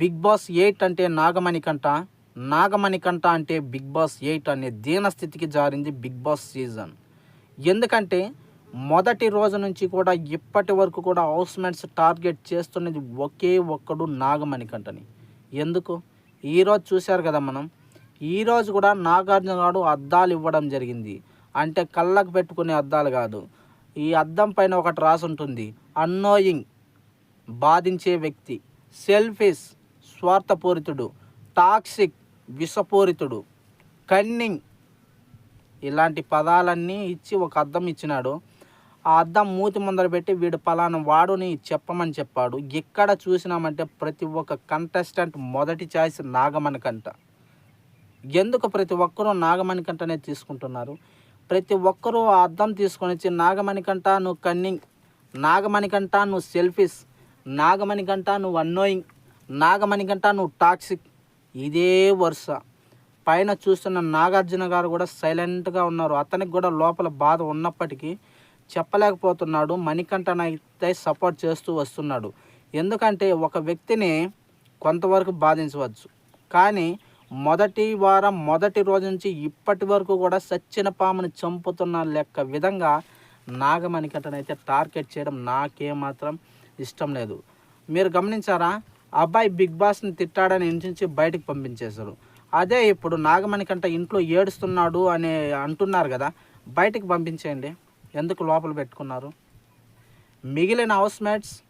Big Boss eight అంటే నాగమణికంట. నాగమణికంట అంటే big Boss eight అనే దీనస్థితికి జారింది బిగ్ బాస్ సీజన్. ఎందుకంటే మొదటి రోజు నుంచి కూడా ఇప్పటి వరకు కూడా హౌస్మేట్స్ టార్గెట్ చేస్తున్నది ఒకే ఒక్కడు నాగమణికంటని. ఎందుకు? ఈరోజు చూశారు కదా మనం. ఈరోజు కూడా నాగార్జున గారు అద్దాలు ఇవ్వడం జరిగింది. అంటే కళ్ళకు పెట్టుకునే అద్దాలు కాదు. ఈ అద్దం పైన ఒకటి రాసి ఉంటుంది అన్నోయింగ్ బాధించే వ్యక్తి. సెల్ఫీస్ స్వార్థపూరితుడు టాక్సిక్ విషపూరితుడు కన్నింగ్ ఇలాంటి పదాలన్నీ ఇచ్చి ఒక అద్దం ఇచ్చినాడు. ఆ అద్దం మూతి ముందర పెట్టి వీడు పలానా వాడుని చెప్పమని చెప్పాడు. ఎక్కడ చూసినామంటే ప్రతి ఒక్క కంటెస్టెంట్ మొదటి ఛాయిస్ నాగమణికంట. ఎందుకు ప్రతి ఒక్కరూ నాగమణికంటనే తీసుకుంటున్నారు? ప్రతి ఒక్కరూ ఆ అద్దం తీసుకొని వచ్చి నాగమణికంట నువ్వు కన్నింగ్. నాగమణికంట నువ్వు సెల్ఫిష్ నాగమణికంట నువ్వు అన్నోయింగ్. నాగమణికంట నువ్వు టాక్సిక్. ఇదే వరుస. పైన చూస్తున్న నాగార్జున గారు కూడా సైలెంట్గా ఉన్నారు. అతనికి కూడా లోపల బాధ ఉన్నప్పటికీ చెప్పలేకపోతున్నాడు. మణికంఠనైతే సపోర్ట్ చేస్తూ వస్తున్నాడు. ఎందుకంటే ఒక వ్యక్తిని కొంతవరకు బాధించవచ్చు. కానీ మొదటి వారం మొదటి రోజు నుంచి ఇప్పటి వరకు కూడా సచ్చిన పాముని చంపుతున్న లెక్క విధంగా నాగమణికంఠనైతే టార్గెట్ చేయడం నాకేమాత్రం ఇష్టం లేదు. మీరు గమనించారా? అబ్బాయి బిగ్ బాస్ని తిట్టాడని ఇంటి బయటకు పంపించేశారు. అదే ఇప్పుడు నాగమణికంట ఇంట్లో ఏడుస్తున్నాడు అని అంటున్నారు కదా బయటికి పంపించేయండి. ఎందుకు లోపల పెట్టుకున్నారు? మిగిలిన హౌస్ మేట్స్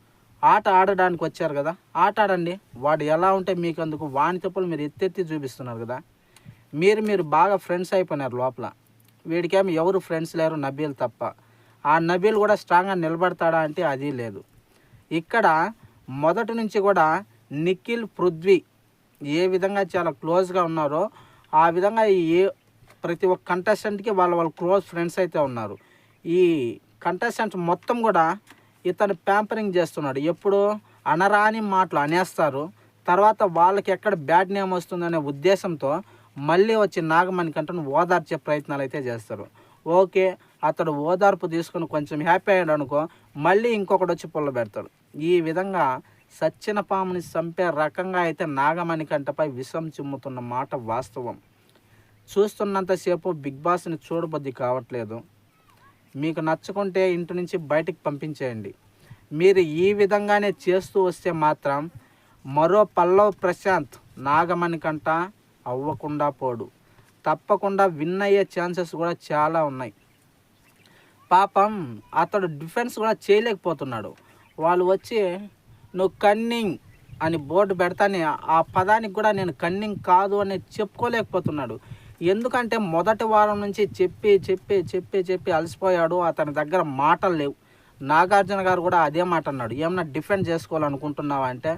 ఆట ఆడడానికి వచ్చారు కదా ఆట ఆడండి. వాడు ఎలా ఉంటే మీకు అందుకు వాని తప్పులు మీరు ఎత్తెత్తి చూపిస్తున్నారు కదా. మీరు మీరు బాగా ఫ్రెండ్స్ అయిపోయినారు లోపల. వీడికేమో ఎవరు ఫ్రెండ్స్ లేరు నబీల్ తప్ప. ఆ నబీల్ కూడా స్ట్రాంగ్గా నిలబడతాడా అంటే అది లేదు. ఇక్కడ మొదటి నుంచి కూడా నిఖిల్ పృథ్వీ ఏ విధంగా చాలా క్లోజ్గా ఉన్నారో ఆ విధంగా ఏ ప్రతి ఒక్క కంటెస్టెంట్కి వాళ్ళ వాళ్ళ క్లోజ్ ఫ్రెండ్స్ అయితే ఉన్నారు. ఈ కంటెస్టెంట్ మొత్తం కూడా ఇతను ప్యాంపరింగ్ చేస్తున్నాడు. ఎప్పుడు అనరాని మాటలు అనేస్తారు. తర్వాత వాళ్ళకి ఎక్కడ బ్యాడ్ నేమ్ వస్తుందనే ఉద్దేశంతో మళ్ళీ వచ్చి నాగమణి కంటను ఓదార్చే ప్రయత్నాలు అయితే చేస్తారు. ఓకే అతడు ఓదార్పు తీసుకొని కొంచెం హ్యాపీ అయ్యాడు అనుకో మళ్ళీ ఇంకొకటి వచ్చి పుల్ల పెడతాడు. ఈ విధంగా సచ్చిన పాముని చంపే రకంగా అయితే నాగమణి కంటపై విషం చిమ్ముతున్న మాట వాస్తవం. చూస్తున్నంతసేపు బిగ్ బాస్ని చూడబుద్ధి కావట్లేదు. మీకు నచ్చుకుంటే ఇంటి నుంచి బయటికి పంపించేయండి. మీరు ఈ విధంగానే చేస్తూ వస్తే మాత్రం మరో పల్లవ్ ప్రశాంత్ నాగమణి కంట అవ్వకుండా పోడు. తప్పకుండా విన్ అయ్యే ఛాన్సెస్ కూడా చాలా ఉన్నాయి. పాపం అతడు డిఫెన్స్ కూడా చేయలేకపోతున్నాడు. వాళ్ళు వచ్చి నువ్వు కన్నింగ్ అని బోర్డు పెడతానే ఆ పదానికి కూడా నేను కన్నింగ్ కాదు అని చెప్పుకోలేకపోతున్నాడు. ఎందుకంటే మొదటి వారం నుంచి చెప్పి చెప్పి చెప్పి చెప్పి అలసిపోయాడు. అతని దగ్గర మాటలు లేవు. నాగార్జున గారు కూడా అదే మాట అన్నాడు. ఏమన్నా డిఫెండ్ చేసుకోవాలనుకుంటున్నావా అంటే?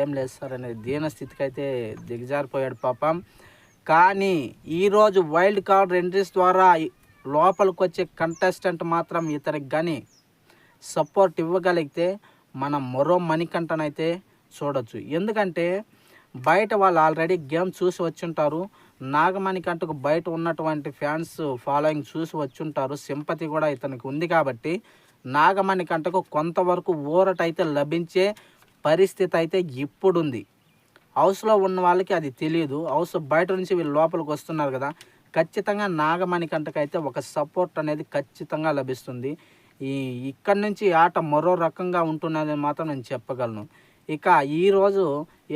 ఏం లేదు సార్ అనేది దీన స్థితికి అయితే దిగజారిపోయాడు పాపం. కానీ ఈరోజు వైల్డ్ కార్డ్ ఎంట్రీస్ ద్వారా లోపలికి వచ్చే కంటెస్టెంట్ మాత్రం ఇతనికి కానీ సపోర్ట్ ఇవ్వగలిగితే మనం మరో మణికంఠనైతే చూడొచ్చు. ఎందుకంటే బయట వాళ్ళు ఆల్రెడీ గేమ్ చూసి వచ్చుంటారు. నాగమణికంటకు బయట ఉన్నటువంటి ఫ్యాన్స్ ఫాలోయింగ్ చూసి వచ్చుంటారు. సింపతి కూడా ఇతనికి ఉంది కాబట్టి నాగమణికంటకు కొంతవరకు ఊరట అయితే లభించే పరిస్థితి అయితే ఇప్పుడుంది హౌస్లో ఉన్న వాళ్ళకి అది తెలియదు హౌస్ బయట నుంచి వీళ్ళు లోపలికి వస్తున్నారు కదా. ఖచ్చితంగా నాగమణికంటకైతే ఒక సపోర్ట్ అనేది ఖచ్చితంగా లభిస్తుంది. ఈ ఇక్కడి నుంచి ఆట మరో రకంగా ఉంటున్నదని మాత్రం నేను చెప్పగలను. ఇక ఈరోజు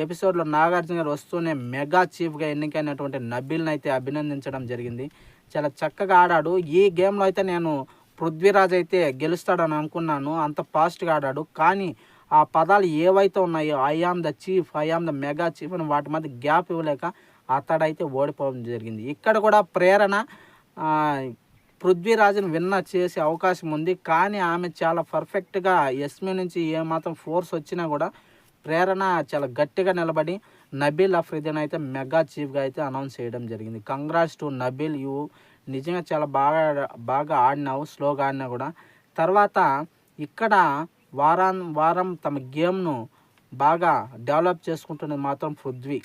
ఎపిసోడ్లో నాగార్జున గారు వస్తూనే మెగా చీఫ్గా ఎన్నికైనటువంటి నబీల్ని అయితే అభినందించడం జరిగింది. చాలా చక్కగా ఆడాడు. ఈ గేమ్లో అయితే నేను పృథ్వీరాజ్ అయితే గెలుస్తాడని అనుకున్నాను. అంత ఫాస్ట్గా ఆడాడు. కానీ ఆ పదాలు ఏవైతే ఉన్నాయో I am the chief I am the mega chief అని వాటి మధ్య గ్యాప్ ఇవ్వలేక అతడైతే ఓడిపోవడం జరిగింది. ఇక్కడ కూడా ప్రేరణ పృథ్వీరాజును విన్న చేసే అవకాశం ఉంది. కానీ ఆమె చాలా పర్ఫెక్ట్గా ఎస్మి నుంచి ఏమాత్రం ఫోర్స్ వచ్చినా కూడా ప్రేరణ చాలా గట్టిగా నిలబడి నబీల్ అఫ్రీదీన్ అయితే మెగా చీఫ్గా అయితే అనౌన్స్ చేయడం జరిగింది. Congrats to Nabeel. యూ నిజంగా చాలా బాగా బాగా ఆడినావు స్లోగా ఆడినా కూడా. తర్వాత ఇక్కడ వారం వారం తమ గేమ్ను బాగా డెవలప్ చేసుకుంటున్నది మాత్రం పృథ్వీ.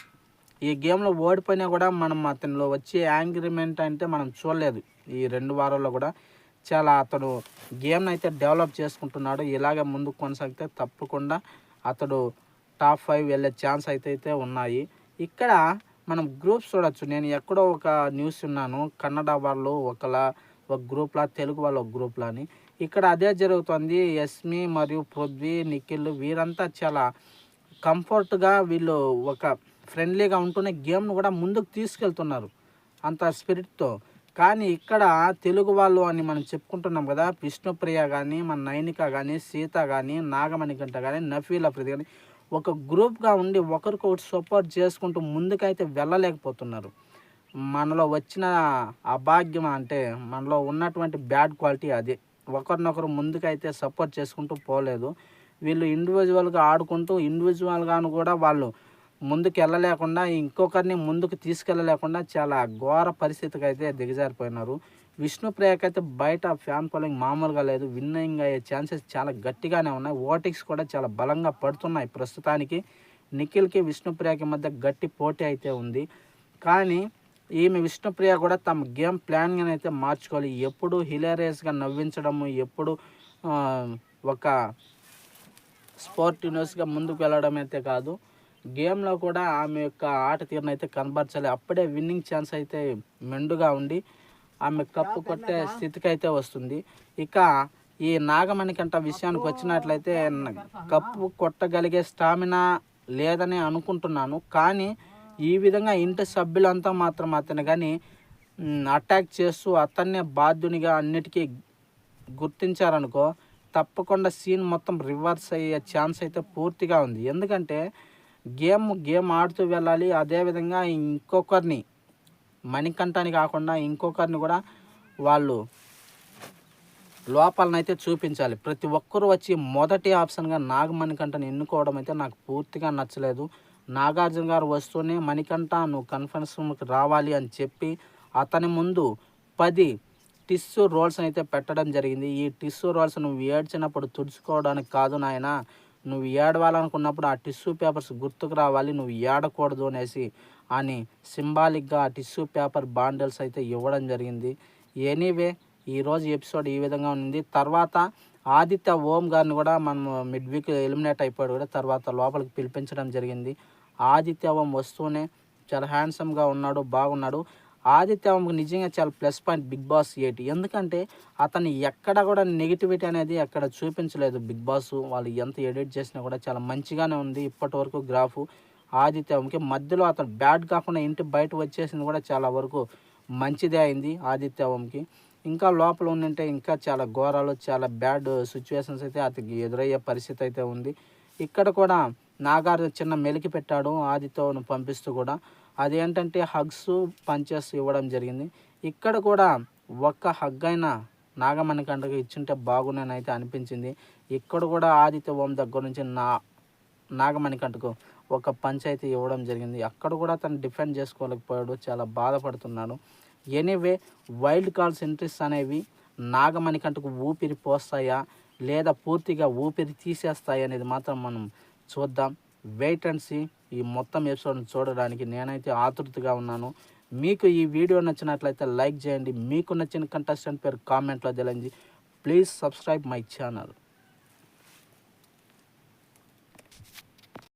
ఈ గేమ్లో ఓడిపోయినా కూడా మనం అతనిలో వచ్చే యాంగ్రిమెంట్ అంటే మనం చూడలేదు. ఈ రెండు వారాల్లో కూడా చాలా అతడు గేమ్ని అయితే డెవలప్ చేసుకుంటున్నాడు. ఇలాగే ముందుకు కొనసాగితే తప్పకుండా అతడు టాప్ ఫైవ్ వెళ్ళే ఛాన్స్ అయితే అయితే ఉన్నాయి. ఇక్కడ మనం గ్రూప్స్ చూడొచ్చు. నేను ఎక్కడో ఒక న్యూస్ ఉన్నాను కన్నడ వాళ్ళు ఒకలా ఒక గ్రూప్లా తెలుగు వాళ్ళు ఒక గ్రూప్లా అని ఇక్కడ అదే జరుగుతుంది. యస్మి మరియు పృథ్వీ నిఖిల్ వీరంతా చాలా కంఫర్ట్గా వీళ్ళు ఒక ఫ్రెండ్లీగా ఉంటూనే గేమ్ను కూడా ముందుకు తీసుకెళ్తున్నారు అంత స్పిరిట్తో. కానీ ఇక్కడ తెలుగు వాళ్ళు అని మనం చెప్పుకుంటున్నాం కదా విష్ణుప్రియ కానీ మన నైనిక కానీ సీత కానీ నాగమణికంట కానీ నఫీల ప్రతి కానీ ఒక గ్రూప్గా ఉండి ఒకరికొకటి సపోర్ట్ చేసుకుంటూ ముందుకైతే వెళ్ళలేకపోతున్నారు. మనలో వచ్చిన అభాగ్యం అంటే మనలో ఉన్నటువంటి బ్యాడ్ క్వాలిటీ అదే. ఒకరినొకరు ముందుకైతే సపోర్ట్ చేసుకుంటూ పోలేదు. వీళ్ళు ఇండివిజువల్గా ఆడుకుంటూ ఇండివిజువల్గాను కూడా వాళ్ళు ముందుకు వెళ్ళలేకుండా ఇంకొకరిని ముందుకు తీసుకెళ్ళలేకుండా చాలా ఘోర పరిస్థితికి అయితే దిగజారిపోయినారు. విష్ణుప్రియకి అయితే బయట ఫ్యాన్ ఫాలోయింగ్ మామూలుగా లేదు. విన్నింగ్ అయ్యే ఛాన్సెస్ చాలా గట్టిగానే ఉన్నాయి. ఓటింగ్స్ కూడా చాలా బలంగా పడుతున్నాయి ప్రస్తుతానికి. నిఖిల్కి విష్ణుప్రియకి మధ్య గట్టి పోటీ అయితే ఉంది. కానీ ఈమె విష్ణుప్రియ కూడా తమ గేమ్ ప్లాన్గా అయితే మార్చుకోవాలి. ఎప్పుడు హిలేరియస్గా నవ్వించడము ఎప్పుడు ఒక స్పోర్ట్ న్యూస్గా ముందుకు వెళ్ళడం అయితే కాదు. గేమ్లో కూడా ఆమె యొక్క ఆట తీరును అయితే కనబరచాలి. అప్పుడే విన్నింగ్ ఛాన్స్ అయితే మెండుగా ఉండి ఆమె కప్పు కొట్టే స్థితికి అయితే వస్తుంది. ఇక ఈ నాగమణికంట విషయానికి వచ్చినట్లయితే కప్పు కొట్టగలిగే స్టామినా లేదని అనుకుంటున్నాను. కానీ ఈ విధంగా ఇంటి సభ్యులంతా మాత్రం అతను కానీ అటాక్ చేస్తూ అతన్నే బాధ్యునిగా అన్నిటికీ గుర్తించారనుకో తప్పకుండా సీన్ మొత్తం రివర్స్ అయ్యే ఛాన్స్ అయితే పూర్తిగా ఉంది. ఎందుకంటే గేమ్ గేమ్ ఆడుతూ వెళ్ళాలి. అదేవిధంగా ఇంకొకరిని మణికంఠాన్ని కాకుండా ఇంకొకరిని కూడా వాళ్ళు లోపాలనైతే చూపించాలి. ప్రతి ఒక్కరూ వచ్చి మొదటి ఆప్షన్గా నాగమణికంఠని ఎన్నుకోవడం అయితే నాకు పూర్తిగా నచ్చలేదు. నాగార్జున గారు వస్తూనే మణికంఠ నువ్వు కన్ఫరెన్స్ రూమ్కి రావాలి అని చెప్పి అతని ముందు పది టిష్యూ రోల్స్ అయితే పెట్టడం జరిగింది. ఈ టిష్యూ రోల్స్ నువ్వు ఏడ్చినప్పుడు తుడుచుకోవడానికి కాదు నాయన. నువ్వు ఏడవాలనుకున్నప్పుడు ఆ టిష్యూ పేపర్స్ గుర్తుకు రావాలి నువ్వు ఏడకూడదు అనేసి అని సింబాలిక్గా ఆ టిష్యూ పేపర్ బాండిల్స్ అయితే ఇవ్వడం జరిగింది. ఎనీవే ఈరోజు ఎపిసోడ్ ఈ విధంగా ఉంది తర్వాత ఆదిత్య ఓం గారిని కూడా మనం మిడ్ వీక్ ఎలిమినేట్ అయిపోయాడు కూడా తర్వాత లోపలికి పిలిపించడం జరిగింది. ఆదిత్య ఓం వస్తూనే చాలా హ్యాండ్సమ్గా ఉన్నాడు బాగున్నాడు. ఆదిత్య నిజంగా చాలా plus point Bigg Boss eight ఎందుకంటే అతను ఎక్కడ కూడా నెగిటివిటీ అనేది అక్కడ చూపించలేదు. బిగ్ బాస్ వాళ్ళు ఎంత ఎడిట్ చేసినా కూడా చాలా మంచిగానే ఉంది. ఇప్పటి వరకు గ్రాఫ్ ఆదిత్యంకి మధ్యలో అతను బ్యాడ్ కాకుండా ఇంటి బయట వచ్చేసింది కూడా చాలా వరకు మంచిదే అయింది ఆదిత్యవంకి ఇంకా లోపల ఉండింటే ఇంకా చాలా ఘోరాలు చాలా బ్యాడ్ సిచ్యువేషన్స్ అయితే అతనికి ఎదురయ్యే పరిస్థితి అయితే ఉంది. ఇక్కడ కూడా నాగార్జున చిన్న మెలికి పెట్టాడు ఆదిత్యను పంపిస్తూ కూడా. అదేంటంటే హగ్స్ పంచెస్ ఇవ్వడం జరిగింది. ఇక్కడ కూడా ఒక్క హగ్ అయినా నాగమణికంటకు ఇచ్చుంటే బాగున్నానైతే అనిపించింది. ఇక్కడ కూడా ఆదిత్య ఓం దగ్గర నుంచి నా నాగమణికంటకు ఒక పంచ్ అయితే ఇవ్వడం జరిగింది. అక్కడ కూడా తను డిఫెండ్ చేసుకోలేకపోయాడు చాలా బాధపడుతున్నాడు. ఎనీవే వైల్డ్ కార్డ్స్ ఎంట్రీస్ అనేవి నాగమణికంటకు ఊపిరి పోస్తాయా? లేదా పూర్తిగా ఊపిరి తీసేస్తాయి అనేది మాత్రం మనం చూద్దాం. వెయిట్ అండ్ సీ ఈ మొత్తం ఎపిసోడ్ని చూడడానికి నేనైతే ఆతృతగా ఉన్నాను. మీకు ఈ వీడియో నచ్చినట్లయితే లైక్ చేయండి. మీకు నచ్చిన కంటెస్టెంట్ పేరు కామెంట్లో తెలియండి. Please subscribe my channel